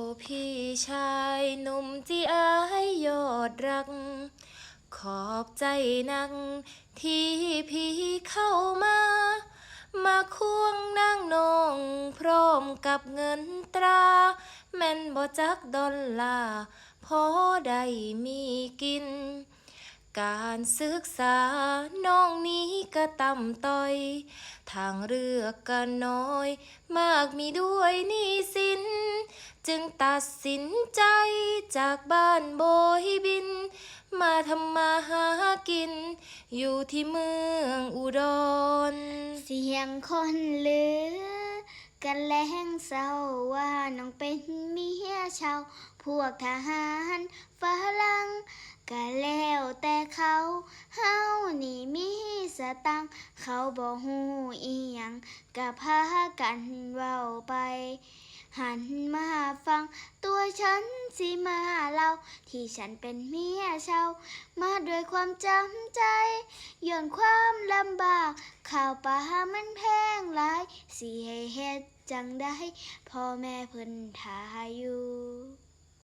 ้พี่ชายหนุ่มที่อายยอดรัก ขอบใจนัก ที่พี่เข้ามา มาควงนางนองพร้อมกับเงินตรา แม่นบ่จักดอลลาร์พอได้มีกิน การศึกษาน้องนี้ก็ต่ำต้อย ทางเลือกก็น้อย มากมีด้วยหนี้สิน จึงตัดสินใจจากบ้านโบยบิน มาทำมาหากิน อยู่ที่เมืองอุดร เสียงคนเหลือกันแลงเศร้าว่าน้องเป็นเมียชาว พวกทหารฝรั่งก็แล้วแต่เขาเฮานี่มีสตังเขาบอกฮู้อีหยังก็พากันเว้าไป หันมา สิมาเรา ที่ฉันเป็นเมียชาวมาด้วยความจำใจย้อนความลำบาก ข้าวปลามันแพงหลายสิให้เฮ็ดจังได้พ่อแม่เพิ่นทาอยู่